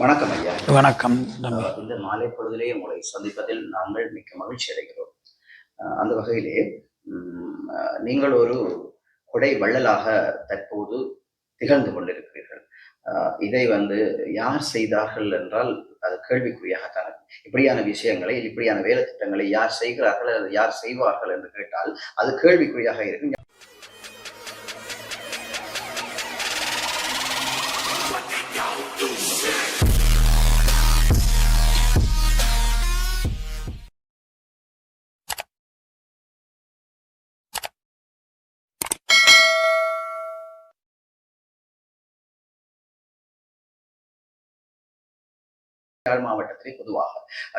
வணக்கம் ஐயா. வணக்கம். இந்த மாலை பொழுதிலே உங்களை சந்திப்பதில் நாங்கள் மிக்க மகிழ்ச்சி அடைகிறோம். அந்த வகையிலே நீங்கள் ஒரு கொடை வள்ளலாக தற்போது திகழ்ந்து கொண்டிருக்கிறீர்கள். இதை வந்து யார் செய்தார்கள் என்றால் அது கேள்விக்குறியாகத்தான். இப்படியான விஷயங்களை இப்படியான வேலை திட்டங்களை யார் செய்கிறார்கள் யார் செய்வார்கள் என்று கேட்டால் அது கேள்விக்குறியாக இருக்கும். யாழ் மாவட்டத்திலே பொதுவாக.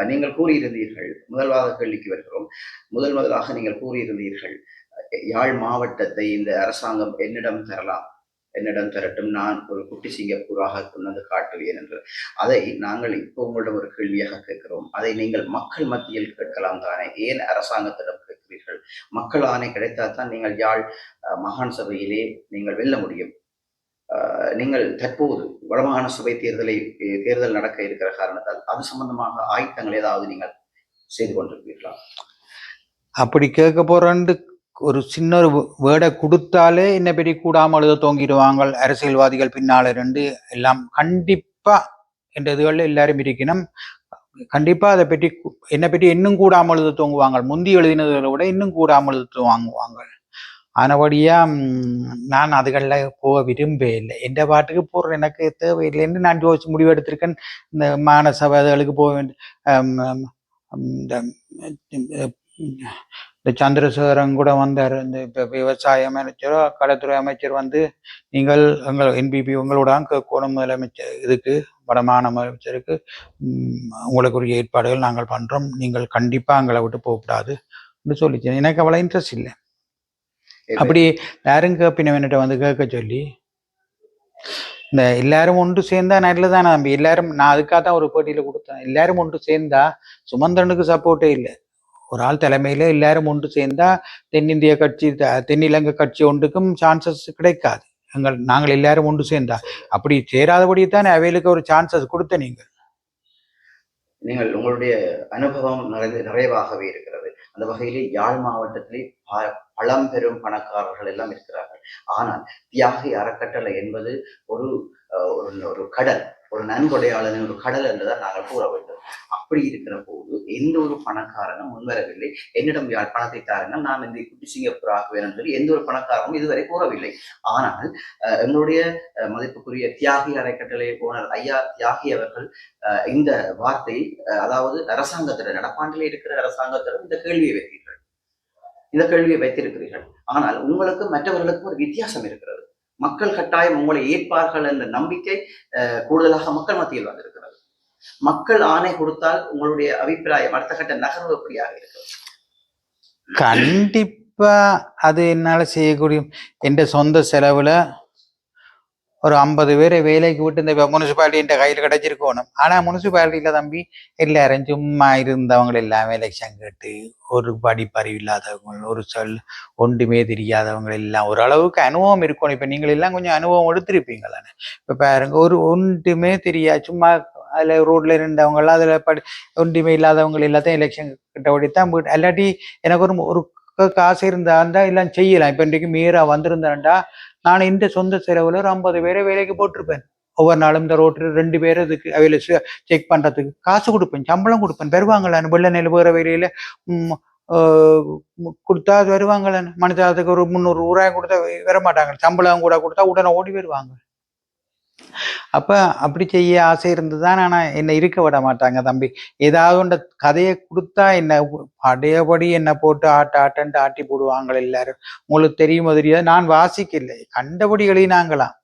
நீங்கள் கூறியிருந்தீர்கள் முதல்வாக கேள்விக்கு வருகிறோம். முதல் முதலாக நீங்கள் கூறியிருந்தீர்கள் யாழ் மாவட்டத்தை இந்த அரசாங்கம் என்னிடம் தரலாம் என்னிடம் தரட்டும். நான் ஒரு குட்டி சிங்கப்பூராக கொண்டு வந்து காட்டுவேன் என்று அதை நாங்கள் இப்போ உங்களிடம் ஒரு கேள்வியாக கேட்கிறோம். அதை நீங்கள் மக்கள் மத்தியில் கேட்கலாம் தானே? ஏன் அரசாங்கத்திடம் கேட்கிறீர்கள்? மக்கள் ஆணை கிடைத்தால் தான் நீங்கள் யாழ் அஹ், சபையிலே நீங்கள் வெல்ல முடியும். நீங்கள் தற்போது வடமாகாண சபை தேர்தலை தேர்தல் நடக்க இருக்கிற காரணத்தால் அது சம்பந்தமாக ஆயத்தங்கள் ஏதாவது நீங்கள் செய்து கொண்டிருப்பீர்களா? அப்படி கேட்க போறேன்னு ஒரு சின்ன ஒரு வேடை கொடுத்தாலே என்ன பெரிய கூடாமல் எழுத தோங்கிடுவாங்க. அரசியல்வாதிகள் பின்னால் இருந்து எல்லாம் கண்டிப்பா என்ற இதுகளில் எல்லாரும் இருக்கணும். கண்டிப்பா அதை பற்றி என்னை பற்றி இன்னும் கூடாமல் எழுத தோங்குவாங்க. முந்தி எழுதினதை விட இன்னும் கூடாமல் எழுத வாங்குவாங்க ஆனபடியா நான் அதுகளில் போக விரும்பவே இல்லை எந்த பாட்டுக்கு போடுற எனக்கு தேவையில்லைன்னு நான் யோசிச்சு முடிவெடுத்திருக்கேன். இந்த மாநசபை போக வேண்டும் இந்த இந்த சந்திரசேகரன் கூட வந்தார். இந்த இப்போ விவசாய அமைச்சரோ களத்துறை அமைச்சர் வந்து நீங்கள் எங்கள் என்பிபி உங்களோட கேட்கணும் முதலமைச்சர் இதுக்கு வடமான அமைச்சருக்கு உங்களுக்குரிய ஏற்பாடுகள் நாங்கள் பண்ணுறோம் நீங்கள் கண்டிப்பாக எங்களை விட்டு போகக்கூடாது அப்படின்னு சொல்லிச்சு. எனக்கு அவ்வளோ இன்ட்ரெஸ்ட் இல்லை. அப்படி யாரும் கேப்பினவன்கிட்ட வந்து கேட்க சொல்லி. இந்த எல்லாரும் ஒன்று சேர்ந்தா நல்லதானே தம்பி. எல்லாரும் நான் அதுக்காக தான் ஒரு போட்டியில கொடுத்தேன். எல்லாரும் ஒன்று சேர்ந்தா சுமந்திரனுக்கு சப்போர்ட்டே இல்லை. ஒரு ஆள் தலைமையில எல்லாரும் ஒன்று சேர்ந்தா தென்னிந்திய கட்சி தென்னிலங்கை கட்சி ஒன்றுக்கும் சான்சஸ் கிடைக்காது. எங்கள் நாங்கள் எல்லாரும் ஒன்று சேர்ந்தா. அப்படி சேராதபடி தானே அவைகளுக்கு ஒரு சான்சஸ் கொடுத்த நீங்க நீங்கள் உங்களுடைய அனுபவம் நிறைய நிறைவாகவே இருக்கிறது. அந்த வகையிலே யாழ் மாவட்டத்திலே ப- பழம்பெரும் பணக்காரர்கள் எல்லாம் இருக்கிறார்கள். ஆனால் தியாகி அறக்கட்டளை என்பது ஒரு ஒரு ஒரு கடல் ஒரு நன்கொடையாளனின் ஒரு கடல் என்றுதான் நாங்கள் கூற வேண்டும். அப்படி இருக்கிற போது எந்த ஒரு பணக்காரனும் முன்வரவில்லை. என்னிடம் யார் பணத்தை தாருங்கள் நான் இந்த குட்டி சிங்கப்பூர் ஆக்குவேன் சொல்லி எந்த ஒரு பணக்காரனும் இதுவரை கூறவில்லை. ஆனால் அஹ், எங்களுடைய மதிப்புக்குரிய தியாகி அறக்கட்டளை ஓனர் ஐயா தியாகி அவர்கள் அஹ், இந்த வார்த்தை அதாவது அரசாங்கத்திடம் நடப்பாண்டில் இருக்கிற அரசாங்கத்திடம் இந்த கேள்வியை வைத்தீர்கள் இந்த கேள்வியை வைத்திருக்கிறீர்கள். ஆனால் உங்களுக்கு மற்றவர்களுக்கும் ஒரு வித்தியாசம் இருக்கிறது. மக்கள் கட்டாயம் உங்களை ஏற்பார்கள் என்ற நம்பிக்கை அஹ், கூடுதலாக மக்கள் மத்தியில் வந்திருக்கிறது. மக்கள் ஆணை கொடுத்தால் உங்களுடைய அபிப்பிராயம் அடுத்த கட்ட நகர்வு எப்படியாக இருக்கும்? கண்டிப்பா அது என்னால செய்யக்கூடிய என் சொந்த செலவுல ஒரு ஐம்பது பேரை வேலைக்கு விட்டு இந்த முனிசிபாலிட்டி என்ற கையில் கிடைச்சிருக்கணும். ஆனா முனிசிபாலிட்டியில் தம்பி எல்லாரும் சும்மா இருந்தவங்க எல்லாம் எலெக்ஷன் கேட்டு ஒரு படிப்பறிவு இல்லாதவங்க ஒரு சொல் ஒன்றுமே தெரியாதவங்க எல்லாம். ஓரளவுக்கு அனுபவம் இருக்கணும். இப்ப நீங்கள் எல்லாம் கொஞ்சம் அனுபவம் எடுத்திருப்பீங்க இப்போ இப்ப பாருங்க ஒரு ஒன்றுமே தெரியா சும்மா அதுல ரோட்ல இருந்தவங்க எல்லாம் அதுல படி ஒன்றுமே இல்லாதவங்க எல்லாத்தையும் எலெக்ஷன் கிட்ட ஓடித்தான் போயிட்டு இல்லாட்டி எனக்கு ஒரு ஒரு காசு காசு இருந்தாண்டா எல்லாம் செய்யலாம். இப்போ இன்றைக்கு மீரா வந்திருந்தாண்டா நான் இந்த சொந்த செலவுல ஒரு ஐம்பது பேரை வேலைக்கு போட்டிருப்பேன். ஒவ்வொரு நாளும் இந்த ரோட்டில் ரெண்டு பேர் இதுக்கு அவையில் செக் பண்றதுக்கு காசு கொடுப்பேன் சம்பளம் கொடுப்பேன். வருவாங்களான்னு? வெள்ள நெல் போகிற வேலையில் கொடுத்தா வருவாங்களான்னு? மனிதாதுக்கு ஒரு முந்நூறு ரூபாய் கொடுத்தா வர மாட்டாங்க சம்பளம் கூட கொடுத்தா உடனே ஓடி வருவாங்க. அப்ப அப்படி செய்ய ஆசை இருந்துதான் ஆனா என்னை இருக்க விட மாட்டாங்க தம்பி. ஏதாவது ஒன்ற கதையை கொடுத்தா என்ன படையபடி என்ன போட்டு ஆட்ட ஆட்டன்ட்டு ஆட்டி போடுவாங்க எல்லாரும். உங்களுக்கு தெரியுமோ தெரியாது. நான் வாசிக்கலை கண்டபடி எழுதினாங்களாம்.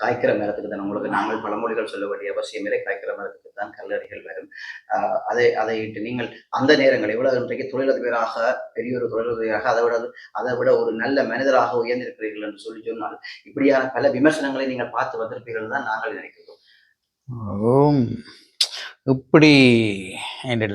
காய்க்கிற மரத்துக்கு தான் உங்களுக்கு நாங்கள் பழமொழிகள் சொல்ல வேண்டிய அவசியம் இல்லை. காய்க்கிற மரத்துக்கு தான் கல்லறைகள் வரும். ஆஹ் அதை அதை நீங்கள் அந்த நேரங்கள் எவ்வளவு இன்றைக்கு தொழிலதிபராக பெரிய ஒரு தொழிலதிபராக அதை விட அதை விட ஒரு நல்ல மனிதராக உயர்ந்திருக்கிறீர்கள் என்று சொல்லி சொன்னால் இப்படியான பல விமர்சனங்களை நீங்கள் பார்த்து வந்திருப்பீர்கள் தான் நாங்கள் நினைக்கிறோம். இப்படி என்ன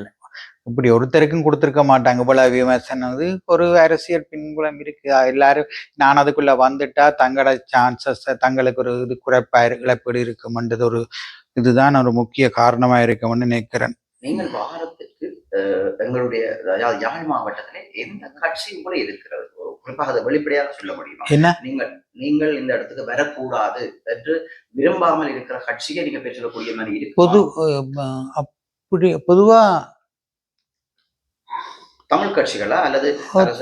இப்படி ஒருத்தருக்கும் கொடுத்துருக்க மாட்டாங்க இவ்வளவு விமர்சனம் இது ஒரு அரசியல் பின்புலம் இருக்கு. எல்லாரும் நான் அதுக்குள்ள வந்துட்டா தங்களோட சான்சஸ் தங்களுக்கு ஒரு இது குறைப்பா இழப்பீடு இருக்கும்ன்றது ஒரு இதுதான் ஒரு முக்கிய காரணமா இருக்கும்னு நினைக்கிறேன். நீங்கள் வாரத்துக்கு எங்களுடைய அதாவது யாழ் மாவட்டத்திலே எந்த கட்சியும் கூட இருக்கிறது குறிப்பாக அதை வெளிப்படையாக சொல்ல முடியுமா? என்ன? நீங்கள் நீங்கள் இந்த இடத்துக்கு வரக்கூடாது என்று விரும்பாமல் இருக்கிற கட்சியை நீங்க பெற்றுக்கக்கூடிய மாதிரி இருக்கு. பொது அப்படி பொதுவா தமிழ் கட்சிகளா அல்லது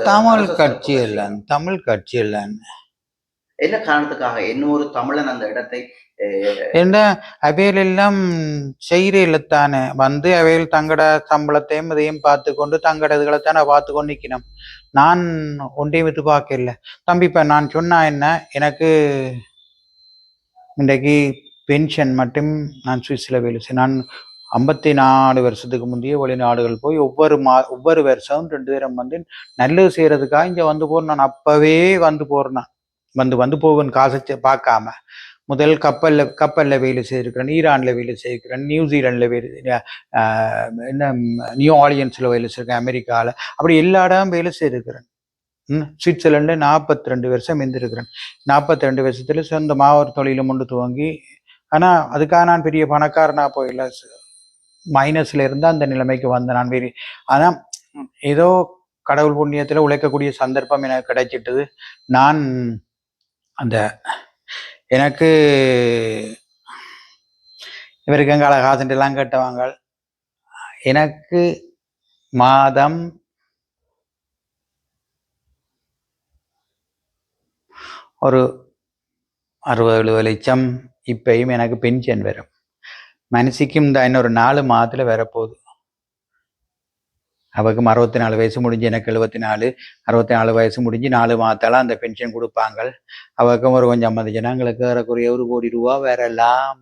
தமிழ் கட்சி இல்லை தமிழ் கட்சி இல்லை என்ன காரணத்துக்காக? இன்னொரு தமிழன் அந்த இடத்தை என்ன அவையில் எல்லாம் செய்கிறீல தானே வந்து அவையில் தங்கட சம்பளத்தையும் இதையும் பார்த்து கொண்டு தங்கட இதுகளை தானே பார்த்து கொண்டு நிற்கணும் நான் ஒன்றையும் இது பார்க்கல தம்பி இப்ப நான் சொன்னா என்ன? எனக்கு இன்றைக்கு பென்ஷன் மட்டும் நான் சுவிஸில் வேலை நான் ஐம்பத்தி நாலு வருஷத்துக்கு முந்தைய வெளிநாடுகள் போய் ஒவ்வொரு மா ஒவ்வொரு வருஷம் ரெண்டு தரம் வந்து நல்லது செய்கிறதுக்காக இங்கே வந்து போகிறேன் நான் அப்போவே வந்து போறேன். வந்து வந்து போவேன் காசை பார்க்காம. முதல் கப்பலில் கப்பலில் வேலை செய்திருக்கிறேன். ஈரானில் வேலை செய்திருக்கிறேன். நியூசிலாண்டில் வேலை என்ன நியூ ஆலியன்ஸில் வேலை செய்திருக்கேன் அமெரிக்காவில் அப்படி எல்லா இடம் வேலை செய்திருக்கிறேன். ம், சுவிட்சர்லாந்துல நாற்பத்தி ரெண்டு வருஷம் இருந்திருக்கிறேன். நாற்பத்தி ரெண்டு வருஷத்தில் சொந்த ஒரு தொழிலும் கொண்டு துவங்கி ஆனால் அதுக்காக நான் பெரிய பணக்காரனா போயில. மைனஸில் இருந்து அந்த நிலைமைக்கு வந்தேன் நான். பெரிய ஆனால் ஏதோ கடவுள் புண்ணியத்தில் உழைக்கக்கூடிய சந்தர்ப்பம் எனக்கு கிடைச்சிட்டது. நான் அந்த எனக்கு இவருக்கு எங்கால காசுட்டு கேட்டவாங்க எனக்கு மாதம் ஒரு அறுபது எழுபது லட்சம் இப்பையும் எனக்கு பென்ஷன் வரும். மனசிக்கும் இந்த இன்னொரு நாலு மாதத்துல வரப்போகுது. அவக்கும் அறுபத்தி நாலு வயசு முடிஞ்சு எனக்கு எழுபத்தி நாலு அறுபத்தி நாலு வயசு முடிஞ்சு நாலு மாதத்தால அந்த பென்ஷன் கொடுப்பாங்க. அவக்கும் ஒரு கொஞ்சம் ஐம்பது ஜனங்களுக்கு ஏறக்குறைய ஒரு கோடி ரூபா வரலாம்.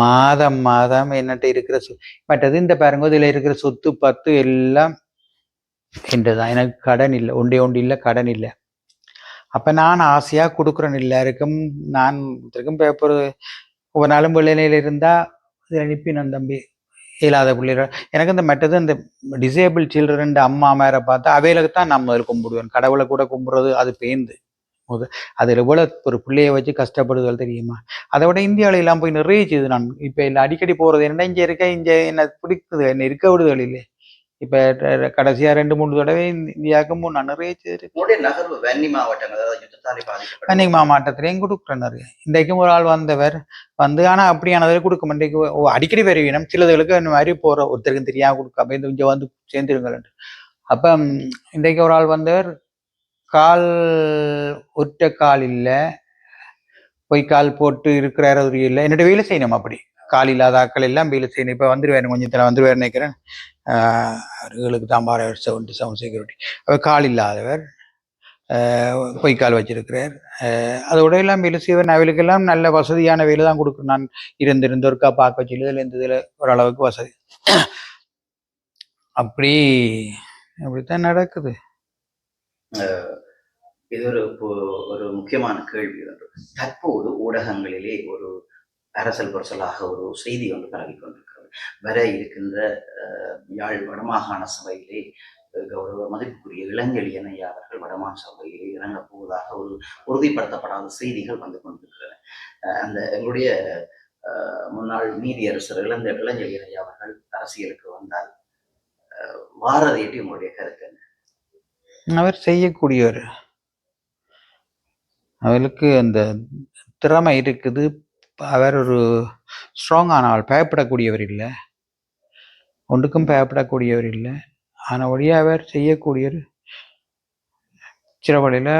மாதம் மாதம் என்னட்ட இருக்கிற சொ மற்றது இந்த பாருங்க இதுல இருக்கிற சொத்து பத்து எல்லாம் என்றதான் எனக்கு கடன் இல்லை ஒன்றே ஒன்று இல்லை கடன் இல்லை. அப்ப நான் ஆசையா கொடுக்குறேன் எல்லாருக்கும். நான் பேப்பர் ஒவ்வொரு நாளும் இருந்தால் இருந்தா அனுப்பி நான் தம்பி. இயலாத பிள்ளைகள் எனக்கு இந்த மற்றது இந்த டிசேபிள் சில்ட்ரன் அம்மா மேரை பார்த்தா அவைகளுக்கு தான் நான் முதல் கும்பிடுவேன் கடவுளை கூட கும்பிட்றது அது பேந்து முத அதில் எவ்வளோ ஒரு பிள்ளையை வச்சு கஷ்டப்படுதல் தெரியுமா? அதை விட இந்தியாவில் எல்லாம் போய் நிறைய செய்து நான் இப்போ இல்லை அடிக்கடி போகிறது என்ன இங்கே இருக்க இங்கே என்ன பிடிக்குது என்ன இருக்க விடுதல் இல்லை இப்போ கடைசியா ரெண்டு மூணு தடவை இந்த- இந்தியாவுக்கு மூணு நான் நிறைய உங்களுடைய நகர்வு வன்னி மாவட்டங்கள் அன்னைக்கு மாவட்டத்திலையும் கொடுக்குறேன் நிறைய. இன்றைக்கும் ஒரு ஆள் வந்தவர் வந்து ஆனா அப்படியானதை கொடுக்க ஓ அடிக்கடி வருவீனம் சிலதுகளுக்கு இந்த மாதிரி போற ஒருத்தருக்கும் தெரியாம கொடுக்காம இந்த இங்க வந்து சேர்ந்துருங்கள் அப்ப இன்றைக்கு ஒரு ஆள் வந்தவர் கால் ஒற்ற கால் இல்ல பொய் கால் போட்டு இருக்கிறார் ஒரு இல்லை என்னோட வேலை செய்யணும் அப்படி. கால் இல்லாத ஆக்கள் எல்லாம் வேலை செய்யணும். இப்ப கொஞ்சம் கொஞ்சத்துல வந்துடுவேன் நினைக்கிறேன். ஆஹ் அவர்களுக்கு தான் பார செவன்டி செவன் செக்யூரிட்டி அவர் கால் இல்லாதவர் ஆஹ் பொய்க்கால் வச்சிருக்கிறார். ஆஹ் அதோட எல்லாம் வேலை செய்வர். அவளுக்கெல்லாம் நல்ல வசதியான வேலை தான் கொடுக்கும் நான் இருந்திருந்தோருக்கா பார்க்க வச்சு இருந்ததில் இந்த இதில் ஓரளவுக்கு வசதி. அப்படி அப்படித்தான் நடக்குது. இது ஒரு ஒரு முக்கியமான கேள்வி. தற்போது ஊடகங்களிலே ஒரு அரசல் பரசலாக ஒரு செய்தி ஒன்று பரவி கொண்டிருக்கிறது. வர இருக்கின்ற அஹ், யாழ் வடமாகாண சபையிலே கௌரவ மதிப்புக்குரிய இளஞ்செழியன் ஐயா அவர்கள் வடமாகாண சபையிலே இறங்கப் போவதாக ஒரு உறுதிப்படுத்தப்படாத செய்திகள் வந்து கொண்டிருக்கின்றன. அந்த எங்களுடைய அஹ், முன்னாள் நீதியரசர் இளங்க இளஞ்செழியன் அவர்கள் அரசியலுக்கு வந்தால் அஹ், வாரதை எட்டி உங்களுடைய கருத்து என்ன? அவர் செய்யக்கூடியவர். அவருக்கு அந்த திறமை இருக்குது அவர் ஒரு ஸ்ட்ராங்கான ஆள் பயப்படக்கூடியவர் இல்லை. ஒன்றுக்கும் பயப்படக்கூடியவர் இல்லை. ஆனபடியே அவர் செய்யக்கூடியவர் சில வழியில்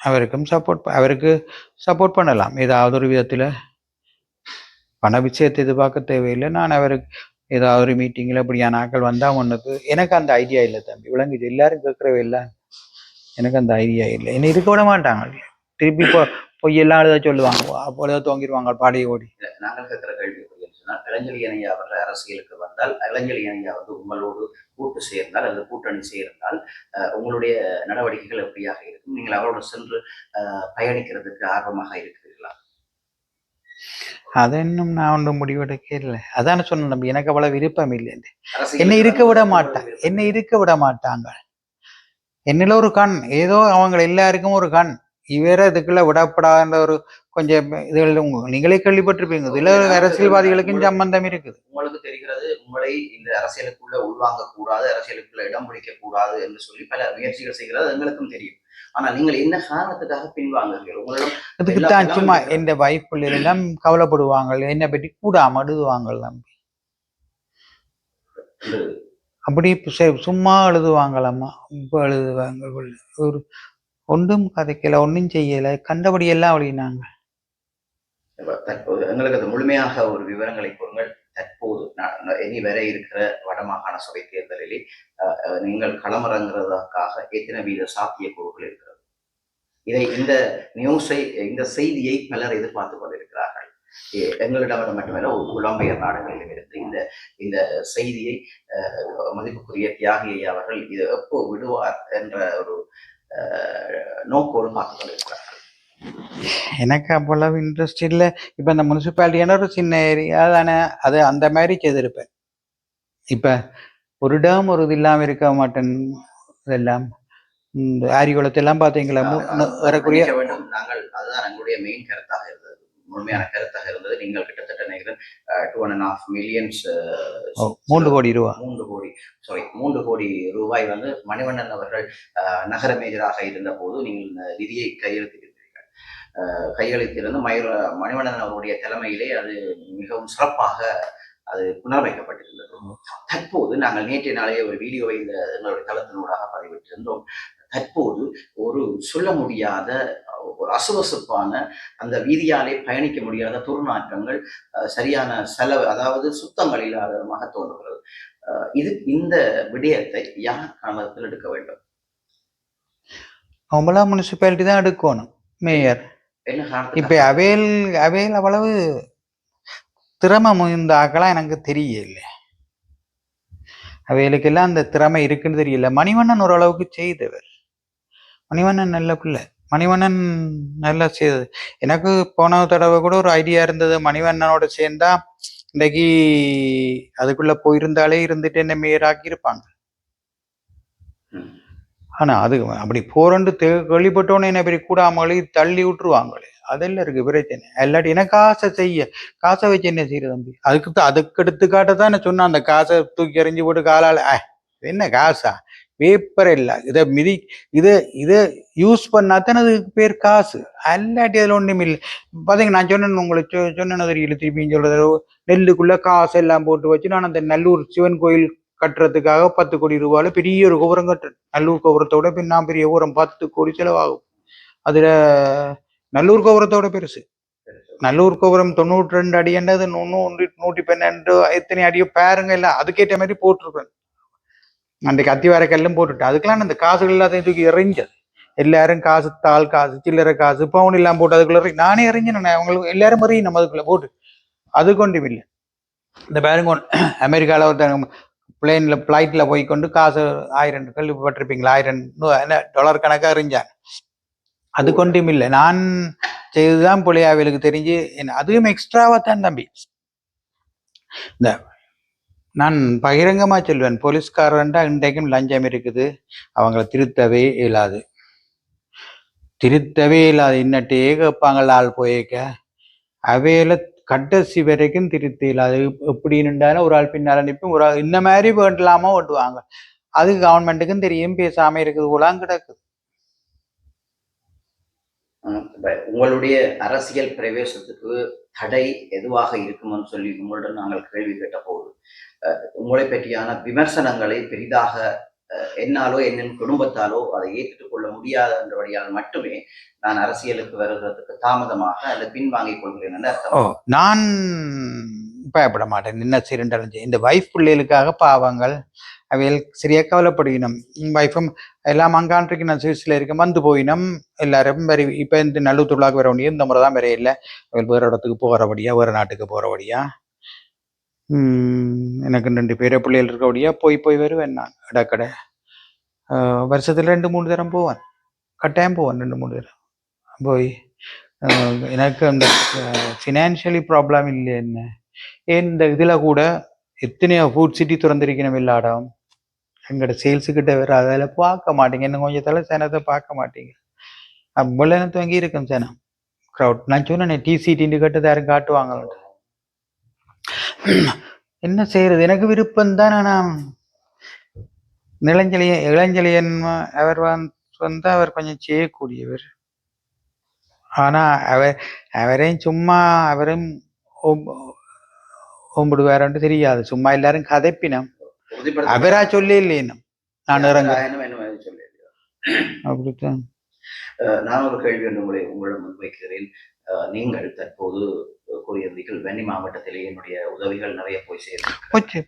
அவருக்கும் சப்போர்ட் அவருக்கு சப்போர்ட் பண்ணலாம். ஏதாவது ஒரு விதத்தில் பண விஷயத்தை எதிர்பார்க்க தேவையில்லை. நான் அவருக்கு ஏதாவது ஒரு மீட்டிங்கில் இப்படியான ஆக்கள் வந்தால் ஒன்றுக்கு எனக்கு அந்த ஐடியா இல்லை தம்பி. விளங்குது எல்லாரும் கேட்குறவே இல்லை எனக்கு அந்த ஐடியா இல்லை. என்னை இருக்க விட மாட்டாங்க. திருப்பி இப்போ பொய்யெல்லாம் எழுத சொல்லுவாங்க. அப்போ எழுத தோங்கிடுவாங்க பாடி ஓடி. நாங்கள் கேட்கிற கேள்வி எப்படி என்று சொன்னால் இளஞ்செழியன் ஐயா அவர்கள் அரசியலுக்கு வந்தால் இளஞ்செழியன் ஐயா வந்து உங்களோடு கூட்டு சேர்ந்தால் அல்லது கூட்டணி சேர்ந்தால் உங்களுடைய நடவடிக்கைகள் எப்படியாக இருக்கும்? நீங்கள் அவரோடு சென்று பயணிக்கிறதுக்கு ஆர்வமாக இருக்கிறீர்களா? அதை இன்னும் நான் ஒன்றும் முடிவெடுக்க இல்லை. அதானே சொன்னேன் தம்பி எனக்கு அவ்வளோ விருப்பம் இல்லை என்னை இருக்க விட மாட்டாங்க என்னை இருக்க விட மாட்டாங்க. என்னில ஒரு கண் ஏதோ அவங்க எல்லாருக்கும் ஒரு கண். இவர இதுக்குள்ள விடப்படாத ஒரு கொஞ்சம் இதுகள் நீங்களே கேள்விப்பட்டிருப்பீங்க. இதுல அரசியல்வாதிகளுக்கும் சம்பந்தம் இருக்குது. உங்களுக்கு தெரிகிறது உங்களை இந்த அரசியலுக்குள்ள உள்வாங்க கூடாது அரசியலுக்குள்ள இடம் பிடிக்க கூடாது என்று சொல்லி பல முயற்சிகள் செய்கிறது எங்களுக்கும் தெரியும். ஆனா நீங்கள் என்ன காரணத்துக்காக பின்வாங்குறீர்கள் உங்களிடம் இதுக்கு எல்லா- தான் எல்லாம் சும்மா. எந்த வைஃப் எல்லாம் கவலைப்படுவாங்க என்னை பற்றி கூடாம அழுதுவாங்க நம்பி. அப்படி சும்மா எழுதுவாங்களாம்மா இப்ப எழுதுவாங்க. ஒரு ஒன்றும் கதைக்கல ஒன்றும் செய்யலை. கண்டபடி எல்லாம் தற்போது எங்களுக்கு அது முழுமையாக ஒரு விவரங்களை கூறுங்கள் தற்போது இனி வரை இருக்கிற வடமாகாண சபை தேர்தலில் நீங்கள் களமிறங்குறதற்காக எத்தனை வீத சாத்தியக்கூறுகள் இருக்கிறது? இதை இந்த நியூஸை இந்த செய்தியை பலர் எதிர்பார்த்து கொண்டிருக்கிறார்கள். எங்களிடம் மட்டுமல்ல ஒரு புலம்பெயர் நாடுகளிலும் இருந்து இந்த இந்த செய்தியை அஹ், மதிப்புக்குரிய தியாகி அவர்கள் இதை எப்போ விடுவார் என்ற ஒரு நோக்கோடு பார்த்து கொண்டிருக்கிறார்கள் எனக்கு அவ்வளவு இன்ட்ரெஸ்ட் இல்லை. இப்போ இந்த முனிசிபாலிட்டியான ஒரு சின்ன ஏரியா தானே அது அந்த மாதிரி செய்திருப்பேன். இப்போ ஒரு டேம் ஒரு இது இல்லாமல் இருக்க மாட்டேன். இதெல்லாம் இந்த ஆரிகுளத்தெல்லாம் பார்த்தீங்களா? வேண்டும். நாங்கள் அதுதான் எங்களுடைய மெயின் கருத்தாக முழுமையான கருத்தாக இருந்தது. நீங்கள் கிட்டத்தட்ட நினைக்கிறேன் டூ அண்ட் ஹாஃப் மில்லியன்ஸ் மூன்று கோடி ரூபா. மூன்று கோடி சாரி மூன்று கோடி ரூபாய் வந்து மணிவண்ணன் அவர்கள் நகர மேஜராக இருந்த போது நீங்கள் இந்த நிதியை கையெழுத்திருந்தீர்கள் அஹ், கையெழுத்திருந்து மயூர மணிவண்ணன் அவருடைய தலைமையிலே அது மிகவும் சிறப்பாக அது புனரமைக்கப்பட்டிருந்தது தற்போது நாங்கள் நேற்றைய நாளையே ஒரு வீடியோவை இந்த எங்களுடைய தளத்தினூடாக பதிவிட்டிருந்தோம். தற்போது ஒரு சொல்ல முடியாத ஒரு அசுவசுப்பான அந்த வீதியாலே பயணிக்க முடியாத துர்நாற்றங்கள் சரியான செலவு அதாவது சுத்தங்கள் இல்லாதமாக தோன்றுகிறது. இது இந்த விடயத்தை யார் கவனத்தில் எடுக்க வேண்டும்? அவங்களா முனிசிபாலிட்டி தான் எடுக்கணும் மேயர். இப்போ அவையில் அவையில் அவ்வளவு திறமை முயந்த ஆக்கலாம் எனக்கு தெரியல. அவைகளுக்கெல்லாம் அந்த திறமை இருக்குன்னு தெரியல. மணிவண்ணன் ஓரளவுக்கு செய்தவர். மணிவண்ணன் நல்ல பிள்ளை. மணிவண்ணன் நல்லா செய்தது. எனக்கு போன தடவை கூட ஒரு ஐடியா இருந்தது. மணிவண்ணனோட சேர்ந்தா இன்றைக்கு அதுக்குள்ள போயிருந்தாலே இருந்துட்டு என்ன மேயராக்கி இருப்பாங்க ஆனா அது அப்படி போறேன்னு தெ- கேள்விப்பட்டோன்னே என்ன பெரிய கூடாமலே தள்ளி விட்டுருவாங்களே. அதெல்லாம் இருக்கு பிரச்சனை. இல்லாட்டி என்ன காசை செய்ய காசை வச்சு என்ன செய்யறது தம்பி? அதுக்கு அதுக்கு எடுத்துக்காட்ட தான் சொன்னான் சொன்னேன் அந்த காசை தூக்கி எறிஞ்சு போட்டு காலால் என்ன காசா? பேப்பர் இல்லை. இதை மிதி இதை இதை யூஸ் பண்ணாதான் அதுக்கு பேர் காசு. அல்லாட்டி அதில் ஒன்றும் இல்லை. பார்த்தீங்க நான் சொன்னேன் உங்களுக்கு சொ- சொன்னேன்னு தெரியல திருப்பியும் சொல்றது. நெல்லுக்குள்ளே காசு எல்லாம் போட்டு வச்சு நான் அந்த நல்லூர் சிவன் கோயில் கட்டுறதுக்காக பத்து கோடி ரூபாயில் பெரிய ஒரு கோபுரம் கட்டுறேன். நல்லூர் கோபுரத்தோட பின்னா பெரிய கோபுரம் பத்து கோடி செலவாகும். அதில் நல்லூர் கோபுரத்தோட பெருசு. நல்லூர் கோபுரம் தொண்ணூற்றி ரெண்டு அடி என்னது நூற்றி நூற்றி பன்னெண்டு எத்தனை அடியோ பாருங்க இல்லை அதுக்கேற்ற மாதிரி போட்டிருப்பேன் அன்றைக்கு அத்திவார கல்லும் போட்டுட்டு அதுக்கெல்லாம் இந்த காசுகள் எல்லாத்தையும் தூக்கி எறிஞ்சது எல்லாரும் காசு தாள் காசு சில்லறை காசு பவுன் எல்லாம் போட்டு அதுக்குள்ள நானே எறிஞ்சினேன் அவங்களுக்கு எல்லாரும் எறியும் நம்ம அதுக்குள்ள போட்டு. அது கொண்டு இல்லை. இந்த பாருங்க அமெரிக்காவில் ஒருத்தர் பிளேனில் ஃப்ளைட்டில் போய் கொண்டு காசு ஆயிரம் கேள்விப்பட்டிருப்பீங்களா ஆயிரம் என்ன டாலர் கணக்காக எறிஞ்சாங்க அது கொண்டும் இல்லை. நான் செய்துதான் புள்ளையாவிலுக்கு தெரிஞ்சு என்ன அதுவும் எக்ஸ்ட்ராவாக தான் தம்பி. இந்த நான் பகிரங்கமா சொல்வேன். போலீஸ்காரன்டா இன்றைக்கும் லஞ்சம் இருக்குது. அவங்கள திருத்தவே இயலாது. திருத்தவே இல்லாது இன்னட்டே கேட்பாங்கள ஆள் போயிருக்க அவையில கடைசி வரைக்கும் திருத்த இல்லாது எப்படி நின்றாலும் ஒரு ஆள் பின்னால நிற்பும் ஒரு ஆள் இந்த மாதிரி வேண்டலாமோ ஓட்டுவாங்க. அது கவர்மெண்ட்டுக்கும் தெரியும். பேசாம இருக்குது போலாம் கிடக்குது உங்களுடைய அரசியல் பிரவேசத்துக்கு தடை எதுவாக இருக்குமென்னு சொல்லி உங்களுடன் நாங்கள் கேள்வி கேட்டபோது உங்களை பற்றியான விமர்சனங்களை பெரிதாக என்னாலோ என்னின் குடும்பத்தாலோ அதை ஏற்றுக் கொள்ள முடியாத என்றபடியால் மட்டுமே நான் அரசியலுக்கு வருகிறதுக்கு தாமதமாக அதை பின்வாங்கிக் கொள்கிறேன் என்று அர்த்தம்? நான் பயப்பட மாட்டேன் என்ன சிறண்டாலும் இந்த வைஃப் பிள்ளைகளுக்காக பாவங்கள் அவைகள் சரியா கவலைப்படுகினோம். வைஃபும் எல்லாம் அங்கான்றைக்கு நான் சுவிஸில் இருக்கேன் வந்து போயினோம். எல்லாரும் வேறு இப்போ இந்த நல்லூர் வர முடியும் இந்த முறை தான் வேற இல்லை. அவள் வேறு இடத்துக்கு போகிறபடியா வேறு நாட்டுக்கு போகிறபடியா எனக்கு ரெண்டு பேரை பிள்ளைகள் இருக்கபடியா போய் போய் வருவேன் நான். இடக்கடை வருஷத்தில் ரெண்டு மூணு தரம் போவேன். கட்டாயம் போவேன் ரெண்டு மூணு தரம். போய் எனக்கு அந்த ஃபினான்ஷியலி ப்ராப்ளம் இல்லை என்ன? இந்த இதில் கூட எத்தனையோ ஃபுட் சிட்டி திறந்திருக்கணும் இல்லாடம். எங்களோட சேல்ஸுக்கிட்ட கிட்ட அதில் பார்க்க மாட்டீங்க. இன்னும் கொஞ்சம் தலை சேனத்தை பார்க்க மாட்டீங்க. முள்ளன துவங்கி இருக்கும் சேனம் க்ரௌட் நான் சொன்னேன் டிசிடின்னு கேட்டது யாரும் காட்டுவாங்க என்ன செய்யறது எனக்கு விருப்பம் தான் நான் இளஞ்சலியன் இளஞ்சலியன் அவர் வந்து அவர் கொஞ்சம் செய்யக்கூடியவர். ஆனா அவர் அவரையும் சும்மா அவரும் ஓம்பிடுவாருன்னு தெரியாது சும்மா எல்லாரும் கதைப்பினம் அவரா சொல்லி இல்லைனும் நான் இறங்க அப்படித்தான் நான் ஒரு கேள்வி ஒன்று உங்களை உங்களிடம் முன்வைக்கிறேன் நீங்கள் தற்போது கூறியிருந்தீர்கள் வெண்ணி மாவட்டத்திலே என்னுடைய உதவிகள் நிறைய போய் மாதிரி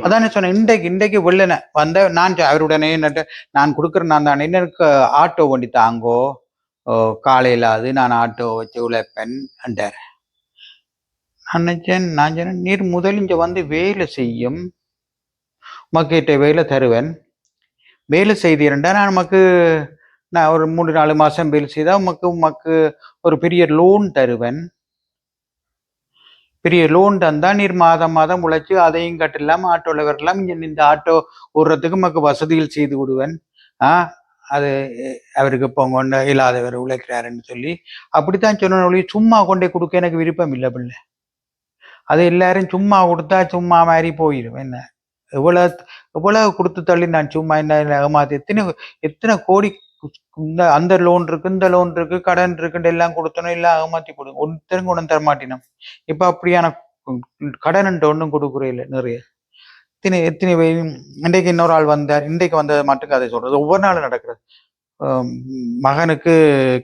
அதானே சொன்னேன் இன்றைக்கு இன்றைக்கு வெள்ளன வந்த நான் அவருடனே நான் கொடுக்குறேன் நான் தான் எனக்கு ஆட்டோ வண்டி தாங்கோ காலையில அது நான் ஆட்டோ வச்சு உழைப்பேன் என்றார் நான் நான் சொன்னேன் நீர் முதல் இங்கே வந்து வேலை செய்யும். மக்கிட்ட வேலை தருவேன். வேலை செய்தீரண்டா நான் நமக்கு நான் ஒரு மூணு நாலு மாதம் வேலை செய்தால் உமக்கு உமக்கு ஒரு பெரிய லோன் தருவேன். பெரிய லோன் தந்தால் நீர் மாதம் மாதம் உழைச்சி அதையும் கட்டலாம் ஆட்டோவில் வரலாம் இங்கே இந்த ஆட்டோ ஓடுறதுக்கு உமக்கு வசதிகள் செய்து விடுவேன் ஆ அது அவருக்கு இப்போ கொண்டு இல்லாதவர் உழைக்கிறாருன்னு சொல்லி. அப்படித்தான் சொன்ன சும்மா கொண்டே கொடுக்க எனக்கு விருப்பம் இல்லை பிள்ளை. அது எல்லாரும் சும்மா கொடுத்தா சும்மா மாதிரி போயிடும் என்ன? எவ்வளோ எவ்வளவு கொடுத்து தள்ளி நான் சும்மா என்ன ஏமாத்தி எத்தனை எத்தனை கோடி இந்த அந்த லோன் இருக்கு இந்த லோன் இருக்கு கடன் இருக்குன்னு எல்லாம் கொடுத்தனும் எல்லாம் ஏமாத்தி கொடுங்க ஒருத்தரும் கொண்டு தர மாட்டினோம். இப்போ அப்படியான கடன்ட்டு ஒன்றும் கொடுக்குறே இல்லை நிறைய. எத்தனை எத்தனை இன்றைக்கு இன்னொரு ஆள் வந்தார் இன்றைக்கு வந்தது மட்டும் கதை சொல்றது. ஒவ்வொரு நாளும் நடக்கிறது. மகனுக்கு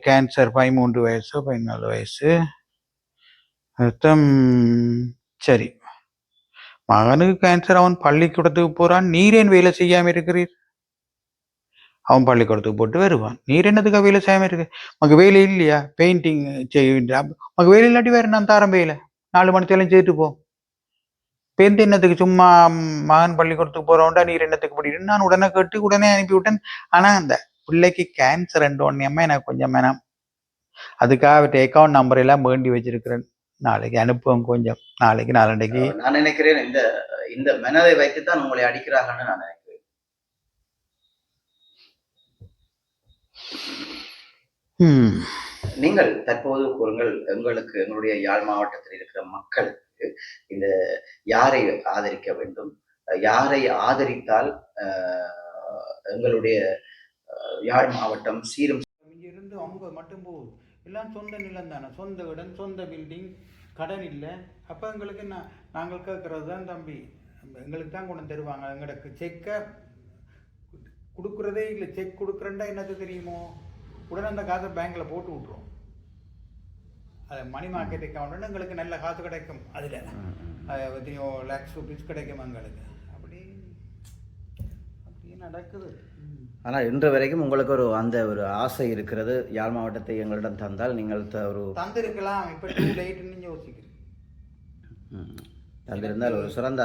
கேன்சர் பதிமூன்று வயசு பதினாலு வயசு. அர்த்தம் சரி. மகனுக்கு கேன்சர் அவன் பள்ளிக்கூடத்துக்கு போகிறான் நீரேன் வேலை செய்யாமல் இருக்கிறீர்? அவன் பள்ளிக்கூடத்துக்கு போட்டு வருவான். நீர் என்னதுக்கு வேலை செய்யாமல் இருக்கு? உனக்கு வேலை இல்லையா? பெயிண்டிங் செய்ய உனக்கு வேலை இல்லாட்டி வேறு நான் தாரம் வேலை? நாலு மணித்தேலும் செய்துட்டு போ. பேருந்து என்னத்துக்கு? சும்மா மகன் பள்ளிக்கூடத்துக்கு போகிறவன்டா நீர் என்னத்துக்கு படிக்கணும் நான் உடனே கேட்டு உடனே அனுப்பி விட்டேன் அந்த பிள்ளைக்கு கேன்சர் ரெண்டு ஒன்றையம்மா எனக்கு கொஞ்சம் வேணாம். அதுக்காக அவர்கிட்ட அக்கௌண்ட் நம்பர் எல்லாம் வேண்டி வச்சிருக்கிறேன். நாளைக்கு அனுப்புவோம் கொஞ்சம். நாளைக்கு நாளண்டைக்கு அஹ் நான் நினைக்கிறேன் இந்த இந்த மனதை வைத்துத்தான் உங்களை அடிக்கிறாங்கன்னு நான் நினைக்கிறேன். நீங்கள் தற்போது கூறுங்கள் எங்களுக்கு எங்களுடைய யாழ் மாவட்டத்தில் இருக்கிற மக்களுக்கு இந்த யாரை ஆதரிக்க வேண்டும்? யாரை ஆதரித்தால் அஹ், எங்களுடைய அஹ், யாழ் மாவட்டம் சீரும் இருந்து அவங்க மட்டும் போகுது எல்லாம் சொந்த நிலம் தானே சொந்த இடம் சொந்த பில்டிங் கடன் இல்லை. அப்போ எங்களுக்கு என்ன? நாங்கள் கேட்கறது தான் தம்பி. எங்களுக்கு தான் கொண்டு தருவாங்க. எங்களுக்கு செக்கை கொடுக்குறதே இல்லை. செக் கொடுக்குறேன்டா என்னது தெரியுமோ? உடனே அந்த காசை பேங்க்கில் போட்டு விட்ருவோம் அது மணி மார்க்கெட் அக்கௌண்ட்னு எங்களுக்கு நல்ல காசு கிடைக்கும். அதில். எத்தனையோ லேக்ஸ் ருபீஸ் கிடைக்கும் எங்களுக்கு. அப்படி அப்படியே நடக்குது. ஆனால் இன்று வரைக்கும் உங்களுக்கு ஒரு அந்த ஒரு ஆசை இருக்கிறது யாழ் மாவட்டத்தை எங்களிடம் தந்தால் நீங்கள் ஒரு தந்திருக்கலாம் இப்போ லேட்டுன்னு யோசிக்கிறேன் தந்திருந்தால் ஒரு சிறந்த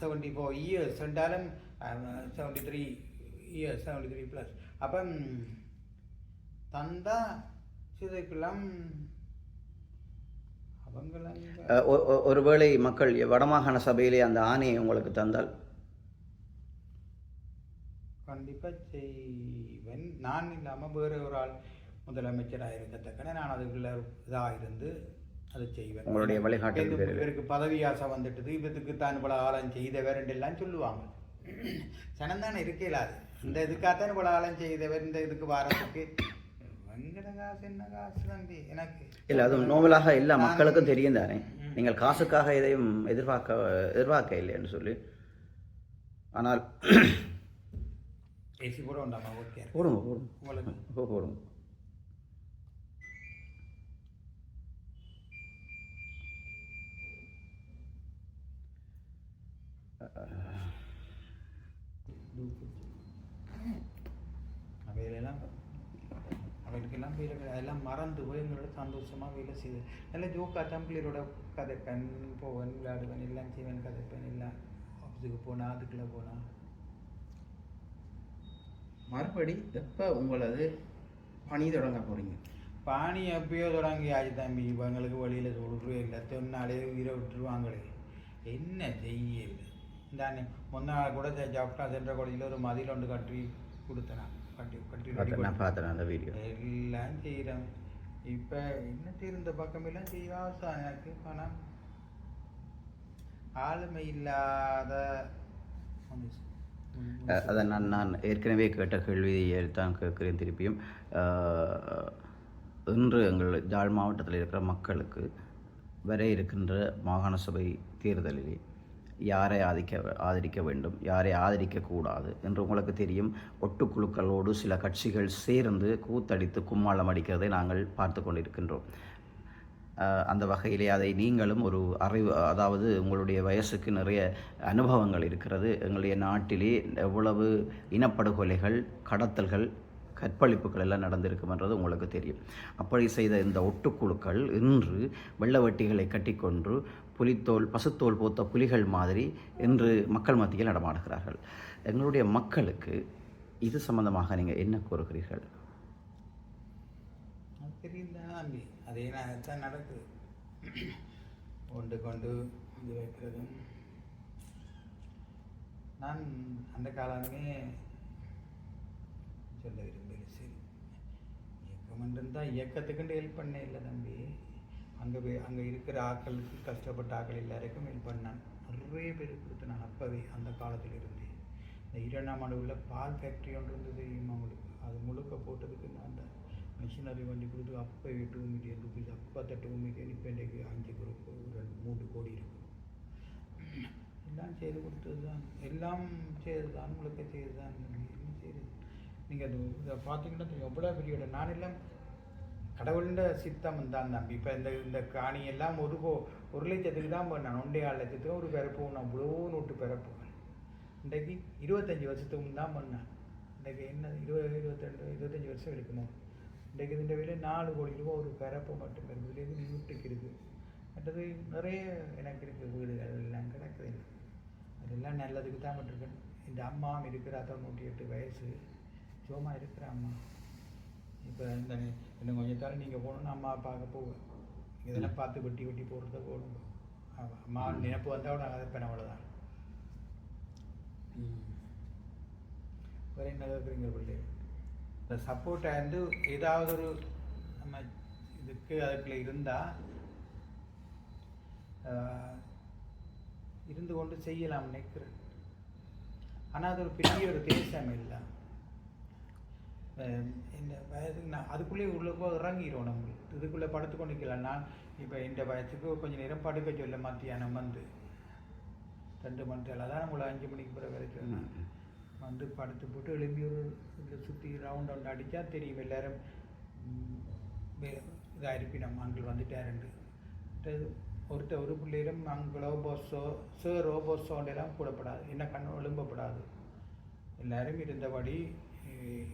seventy four years ரெண்டாலும் seventy three years seventy three plus அப்போ தந்தா ஒ- ஒருவேளை மக்கள் வடமாகாண சபையிலே அந்த ஆணையை உங்களுக்கு தந்தால் கண்டிப்பாக செய்வேன். நான் இல்லாமல் வேற ஒரு ஆள் முதலமைச்சராக இருக்கத்தக்கன நான் அதுக்குள்ள இதாக இருந்து அதை செய்வேன். உங்களுடைய பேரில். இவருக்கு பதவி ஆசை வந்துட்டது. இவருக்கு தான் இவ்வளோ ஆழம் செய்தவர் எல்லாம் சொல்லுவாங்க. சனம் தானே இருக்கலாது இந்த இதுக்காகத்தான் இவ்வளோ ஆழம் செய்தவர் இந்த இதுக்கு வாரத்துக்கு. வெங்கட காசு என்ன காசு தம்பி எனக்கு இல்லை அது நோவலாக எல்லா மக்களுக்கும் தெரியும் தானே. நீங்கள் காசுக்காக எதையும் எதிர்பார்க்க எதிர்பார்க்க இல்லை என்று சொல்லி. ஆனால் ஏசி கூட உண்டாமா ஓகே போடுங்க போடுங்க உங்களுக்கு போடுங்க அவையிலெல்லாம் அவளுக்கெல்லாம் வேலை அதெல்லாம் மறந்து போய் எங்களோட சந்தோஷமாக வேலை செய்து நல்ல ஜோக்கா தம்பிளரோட கதைப்பேன் போவேன் விளையாடுவேன் எல்லாம் செய்வேன் கதைப்பேன் எல்லாம் ஆஃபீஸுக்கு போனா அதுக்குள்ளே போனா மறுபடி எப்போ உங்களது பணி தொடங்க போகிறீங்க பாணி எப்பயோ தொடங்கி ஆச்சு தம்பி. இவங்களுக்கு வழியில் சொல்கிறோம் இல்லை. தொன்னாலே உயிரை விட்டுருவாங்களே. என்ன செய்யல இந்த முன்ன நாள் கூட ஜப்டா சென்ற கோடியில் ஒரு மதில் ஒன்று கட்டி கொடுத்தேன். கட்டி கட்டி பார்த்தேன், அந்த வீடியோ. எல்லாம் செய்கிறோம் இப்போ என்ன இருந்த பக்கமெல்லாம் செய்யாசா எனக்கு ஆனால் ஆளுமை இல்லாத அதை நான் நான் ஏற்கனவே கேட்ட கேள்வியை தான் கேட்கிறேன் திருப்பியும். இன்று எங்கள் ஜாழ் மாவட்டத்தில் இருக்கிற மக்களுக்கு வர இருக்கின்ற மாகாண சபை தேர்தலில் யாரை ஆதிக்க ஆதரிக்க வேண்டும் யாரை ஆதரிக்கக்கூடாது என்று உங்களுக்கு தெரியும். ஒட்டுக்குழுக்களோடு சில கட்சிகள் சேர்ந்து கூத்தடித்து கும்மாளம் அடிக்கிறதை நாங்கள் பார்த்து கொண்டிருக்கின்றோம். அந்த வகையிலே அதை நீங்களும் ஒரு அறிவு அதாவது உங்களுடைய வயசுக்கு நிறைய அனுபவங்கள் இருக்கிறது. எங்களுடைய நாட்டிலே எவ்வளவு இனப்படுகொலைகள் கடத்தல்கள் கற்பழிப்புகள் எல்லாம் நடந்திருக்கும்ன்றது உங்களுக்கு தெரியும். அப்படி செய்த இந்த ஒட்டுக்குழுக்கள் இன்று வெள்ளவட்டிகளை கட்டிக்கொண்டு புலித்தோல் பசுத்தோல் போத்த புலிகள் மாதிரி இன்று மக்கள் மத்தியில் நடமாடுகிறார்கள். எங்களுடைய மக்களுக்கு இது சம்பந்தமாக நீங்கள் என்ன கூறுகிறீர்கள்? தெரியல அதே தான் நடக்குது. கொண்டு கொண்டு இது வைக்கிறதும். நான் அந்த காலமே சொல்ல விரும்பல சரி. இயக்கம் இருந்தால் இயக்கத்துக்குண்டு ஹெல்ப் பண்ண இல்லை தம்பி. அங்கே போய் அங்கே இருக்கிற ஆக்களுக்கு கஷ்டப்பட்ட ஆட்கள் எல்லாருக்கும் ஹெல்ப் பண்ணான். நிறைய பேர் கொடுத்து நான் அப்போவே அந்த காலத்தில் இருந்தே. இந்த இரண்டாம் ஆண்டு உள்ள பால் ஃபேக்ட்ரி ஒன்று இருந்தது தெரியுமா முழுக்க அது முழுக்க போட்டதுக்கு நான் தான். மிஷினரி வண்டி கொடுத்து அப்போ டூ மில்லியன் ருபீஸ் அப்போ டூ மில்லியன் இப்போ இன்றைக்கு அஞ்சு குரூப் ரெண்டு மூன்று கோடி இருக்கும் எல்லாம் செய்து கொடுத்தது தான். எல்லாம் செய்து தான் உங்களுக்கு செய்து தான். என்ன செய்யுது நீங்கள் அது இதை பார்த்தீங்கன்னா தெரியும். எவ்வளோ பெரிய இடம். நான் எல்லாம் கடவுள்ன்ற சித்தம் தான் தம்பி. இப்போ இந்த இந்த காணி எல்லாம் ஒரு கோ ஒரு லட்சத்துக்கு தான் பண்ணேன் ஒன்றே ஆறு லட்சத்துக்கு ஒரு பிறப்பு. நான் இவ்வளோ நோட்டு பிறப்பு. இன்றைக்கு இருபத்தஞ்சி வருஷத்துக்கு தான் பண்ணேன் இன்றைக்கு என்ன இருபது இருபத்தெண்டு இருபத்தஞ்சி வருஷம் இருக்குமோ இன்றைக்கு இந்த விலை நாலு கோடி ரூபா ஒரு பிறப்பு மட்டும் இருக்குது வீட்டுக்கு இருக்குது? மற்றது நிறைய எனக்கு இருக்குது வீடுகள் எல்லாம் கிடக்குது. அதெல்லாம் நல்லதுக்கு தான் பண்ணிருக்கேன் இந்த அம்மா இருக்கிறா தொண்ணூற்றி எட்டு வயசு. சும்மா இருக்கிற அம்மா. இப்போ இந்த இன்னும் கொஞ்சம் தரம் நீங்கள் போகணுன்னு அம்மா பார்க்க போவேன் இதெல்லாம் பார்த்து வெட்டி வெட்டி போடுறத போகணும் ஆமாம் அம்மா நினைப்பு வந்தால் நான் அதை பண்ண அவ்வளோதான் வேறு என்ன கேட்குறீங்க பிள்ளை இந்த சப்போர்ட்டை வந்து ஏதாவது ஒரு நம்ம இதுக்கு அதுக்குள்ள இருந்தால் இருந்து கொண்டு செய்யலாம் நினைக்கிறேன். ஆனால் அது ஒரு பெரிய ஒரு தேசம் இல்லை. இந்த வயதுக்கு நான் அதுக்குள்ளேயே உள்ள போய் இறங்கிடும் நம்ம. இதுக்குள்ளே படுத்து கொண்டு நிற்கலாம் நான் இப்போ இந்த வயசுக்கு கொஞ்சம் நேரம் படுக்க சொல்ல மத்தியானம் வந்து. ரெண்டு மணி தான் உங்களை அஞ்சு மணிக்கு பிறகு வரைக்கும். நான் வந்து படுத்து போட்டு எழும்பி ஒரு இதில் சுற்றி ரவுண்ட் ரவுண்ட் அடித்தா தெரியும் எல்லோரும். இதாக வே- இதா இருப்பினம் வந்துட்டாருண்டு ஒருத்த ஒரு பிள்ளையிலும் அங்களோ பஸ்ஸோ சேரோ பஸ்ஸோ கூடப்படாது. என்ன கண்ணு எழும்பப்படாது. எல்லோரும் இருந்தபடி அஹ்,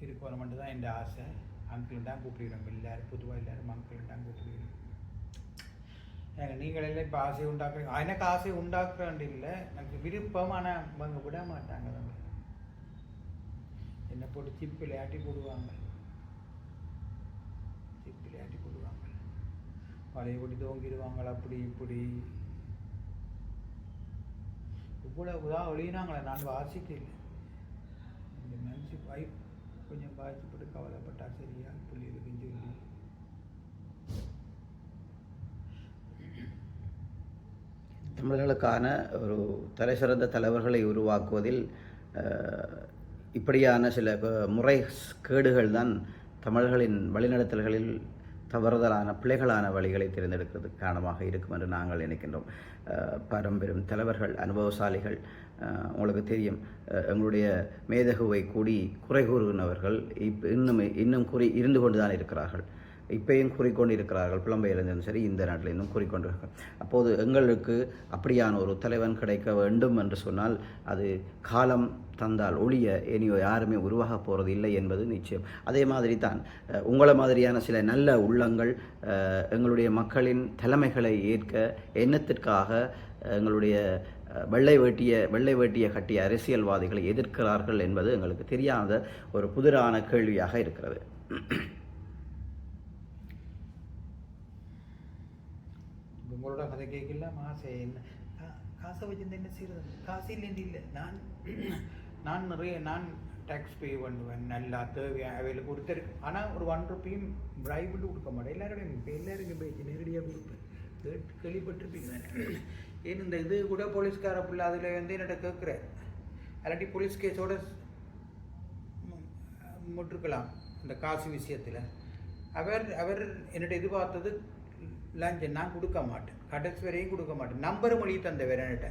இருக்கணுமென்று தான் என் ஆசை. அங்கிள் தான் கூப்பிடுகிறோம். எல்லோரும் பொதுவாக எல்லோரும் அங்கிள் தான் கூப்பிடுகிறோம். நீங்களெல்லாம் நீங்கள் எல்லாம் இப்போ ஆசை உண்டாக்குறீங்க எனக்கு ஆசை உண்டாக்குறாண்டு இல்லை. எனக்கு விருப்பம் ஆனால் அவங்க விட மாட்டாங்க அவங்க என்னை போட்டு சிப்பில் ஆட்டி போடுவாங்க. சிப்பில் ஆட்டி போடுவாங்க. பழைய போட்டு தோங்கிடுவாங்களா அப்படி இப்படி. இவ்வளவு தான் ஒளியினாங்களே நான் வாசிக்க இல்லை. இந்த நினச்சி வாய்ப்பு கொஞ்சம் பாதிச்சுப்பட்டு கவலைப்பட்டா சரியா? பிள்ளைகளுக்குன்னு சொல்லி தமிழர்களுக்கான ஒரு தலைசிறந்த தலைவர்களை உருவாக்குவதில் இப்படியான சில முறை கேடுகள் தான் தமிழர்களின் வழிநடத்தல்களில் தவறுதலான பிழைகளான வழிகளை தேர்ந்தெடுக்கிறதுக்கு காரணமாக இருக்கும் என்று நாங்கள் நினைக்கின்றோம். பரம்பெரும் தலைவர்கள் அனுபவசாலிகள் உங்களுக்கு தெரியும் எங்களுடைய மேதகுவை கூடி குறை கூறுகின்றவர்கள் இப் இன்னும் இன்னும் குறி இருந்து கொண்டு தான் இருக்கிறார்கள். இப்பயும் கூறிக்கொண்டு இருக்கிறார்கள் புலம்பெயர்ந்தும் சரி இந்த நாட்டிலிருந்தும் இன்னும் கூறிக்கொண்டிருக்கிறார்கள். அப்போது எங்களுக்கு அப்படியான ஒரு தலைவன் கிடைக்க வேண்டும் என்று சொன்னால் அது காலம் தந்தால் ஒழிய இனியோ யாருமே உருவாக போகிறது இல்லை என்பது நிச்சயம். அதே மாதிரி தான் உங்களை மாதிரியான சில நல்ல உள்ளங்கள் எங்களுடைய மக்களின் தலைமைகளை ஏற்க எண்ணத்திற்காக எங்களுடைய வெள்ளை வேட்டிய வெள்ளை வேட்டிய கட்டிய அரசியல்வாதிகளை எதிர்க்கிறார்கள் என்பது எங்களுக்கு தெரியாத ஒரு புதிரான கேள்வியாக இருக்கிறது. உங்களோட கதை கேட்கல ஆசை என்ன? காசை வச்சிருந்து என்ன செய்யறது காசு இல்லைன்னு இல்லை. நான் நான் நிறைய நான் டேக்ஸ் பே பண்ணுவேன். நல்லா தேவையான அவைகளுக்கு கொடுத்துருக்கு. ஆனால் ஒரு ஒன் ருப்பியும் பிரைபிள் கொடுக்க மாட்டேன். எல்லாருடையும் இப்போ எல்லாருக்கும் பேச்சு நேரடியாக கொடுப்பேன். கேட்டு கேள்விப்பட்டிருப்பீங்க. ஏன் இந்த இது கூட போலீஸ்கார பிள்ளை அதில் வந்து என்னட்ட கேட்குறேன் அல்லாட்டி போலீஸ் கேஸோட முற்றுக்கலாம். இந்த காசு விஷயத்தில். அவர் அவர் என்னோட எதிர்பார்த்தது லஞ்சம் நான் கொடுக்க மாட்டேன். கடைசி வரையும் கொடுக்க மாட்டேன். நம்பர் மொழி தந்தவர் என்கிட்ட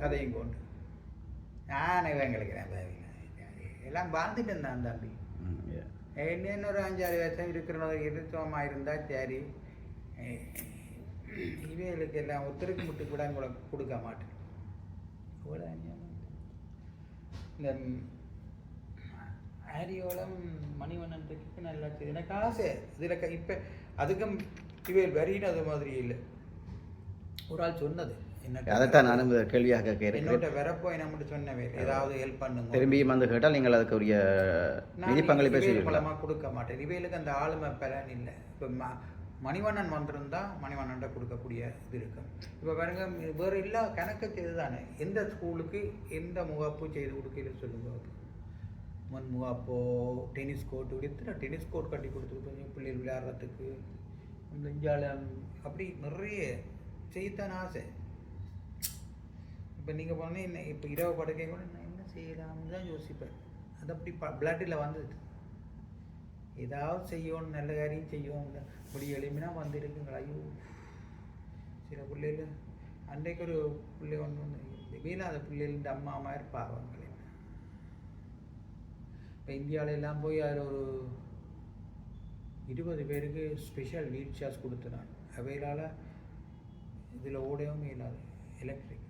கதையும் கொண்டு. நான் தேவையில்லை எல்லாம் வாழ்ந்துட்டேன் தான் தம்பி. ம், yeah. என்ன ஒரு அஞ்சாறு வருஷம் இருக்கிறவங்க இருத்தமாக இருந்தால் சரி. இவைகளுக்கு எல்லாம் ஒருத்தருக்கு மட்டும் கூட கூட கொடுக்க மாட்டேன். இந்த ஆரியோளம் மணிவண்ணன் நல்லா எனக்கு ஆசை. இதில் இப்போ அதுக்கும் இவைகள் வரின்னு மாதிரி இல்லை. ஒரு ஆள் சொன்னது. அதைத்தான் நானும் கேள்வியாக கேட்க இருக்கிறேன் என்னோட வரப்போ என்ன மட்டும் சொன்னவே ஏதாவது ஹெல்ப் பண்ணுங்க. திரும்பியும் வந்து கேட்டால் நீங்கள் அதுக்கு உரிய நிதி பங்களிப்பை செய்வீர்களா மூலமாக கொடுக்க மாட்டேன். இவைகளுக்கு அந்த ஆளுமை பலன் இல்லை. இப்போ ம மணிவண்ணன் வந்திருந்தா மணிவண்ணன்ட்ட கொடுக்கக்கூடிய இது இருக்கு. இப்போ பாருங்க வேறு எல்லா கணக்கு செய்து தானே எந்த ஸ்கூலுக்கு எந்த முகாப்பு செய்து கொடுக்கல சொல்லுங்க. மண் முகாப்போ டென்னிஸ் கோர்ட் எத்தனை டென்னிஸ் கோர்ட் கட்டி கொடுத்துருக்கோம். பிள்ளைகள் விளையாடுறதுக்கு. நெஞ்சாலம் இந்தியாவில் அப்படி நிறைய செய்யத்தான் ஆசை. இப்போ நீங்கள் போனால் என்ன இப்போ இரவு படுக்கை கூட நான் என்ன செய்யலாம்னு தான் யோசிப்பேன். அது அப்படி ப பிளட்டில் வந்தது. ஏதாவது செய்யணும் நல்ல காரியம் செய்யும் இப்படி எளிமையாக வந்திருக்குங்களா ஐயோ சில பிள்ளைகள் அன்றைக்கு ஒரு பிள்ளை ஒன்று வந்து வீணாத பிள்ளைகள் அம்மா அம்மா இருப்பாங்க இப்போ இந்தியாவில எல்லாம் போய் அதில் ஒரு இருபது பேருக்கு ஸ்பெஷல் வீல் சேர்ஸ் கொடுத்துனாங்க அவைகளால் இதில் ஓடவும் இல்லாது எலக்ட்ரிக்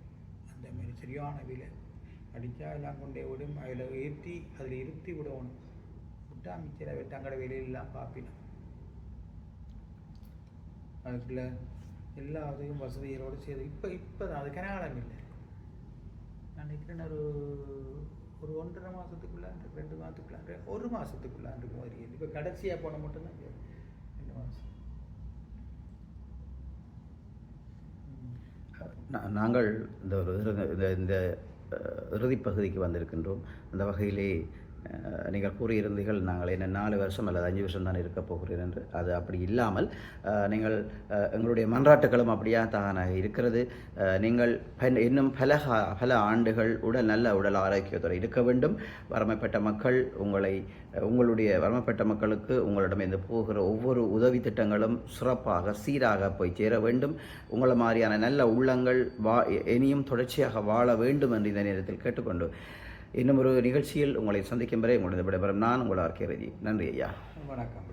அந்த மாதிரி சரியான விலை. அடித்தா எல்லாம் கொண்டே விடும் அதில் ஏற்றி அதில் இருத்தி விடணும். விட்டா மிச்சரை வெட்டாங்கட வெளியிலலாம் பார்ப்பினோம் அதுக்குள்ள எல்லா அதையும் வசதிகளோடு செய்து இப்போ இப்போ தான் அது கனகாலம் இல்லை. நான் நினைக்கிறேன் ஒரு ஒரு ஒன்றரை மாதத்துக்குள்ள ரெண்டு மாதத்துக்குள்ள ஒரு மாதத்துக்குள்ள மாதிரி. இப்போ கடைசியாக போன மட்டும்தான் ரெண்டு மாதம் நாங்கள் இந்த ஒரு இந்த இந்த அஹ், பகுதிக்கு வந்திருக்கின்றோம். அந்த வகையிலே நீங்கள் கூறியிருந்தீர்கள் நாங்கள் என்ன நாலு வருஷம் அல்லது அஞ்சு வருஷம் தான் இருக்க போகிறேன் என்று. அது அப்படி இல்லாமல் நீங்கள் எங்களுடைய மன்றாட்டுகளும் அப்படியா தானாக இருக்கிறது. நீங்கள் பன்- இன்னும் பல பல ஆண்டுகள் உடல் நல்ல உடல் ஆரோக்கியத்துறை இருக்க வேண்டும். வறுமைப்பட்ட மக்கள் உங்களை உங்களுடைய வறுமைப்பட்ட மக்களுக்கு உங்களிடமிருந்து போகிற ஒவ்வொரு உதவி திட்டங்களும் சிறப்பாக சீராக போய் சேர வேண்டும். உங்களை மாதிரியான நல்ல உள்ளங்கள் வா இனியும் தொடர்ச்சியாக வாழ வேண்டும் என்று இந்த நேரத்தில் கேட்டுக்கொண்டு இன்னும் ஒரு நிகழ்ச்சியில் உங்களை சந்திக்கும் வரை உங்களது விடைபெறும் நான் உங்கள் ஆர்கே ரஜி நன்றி ஐயா. வணக்கம்.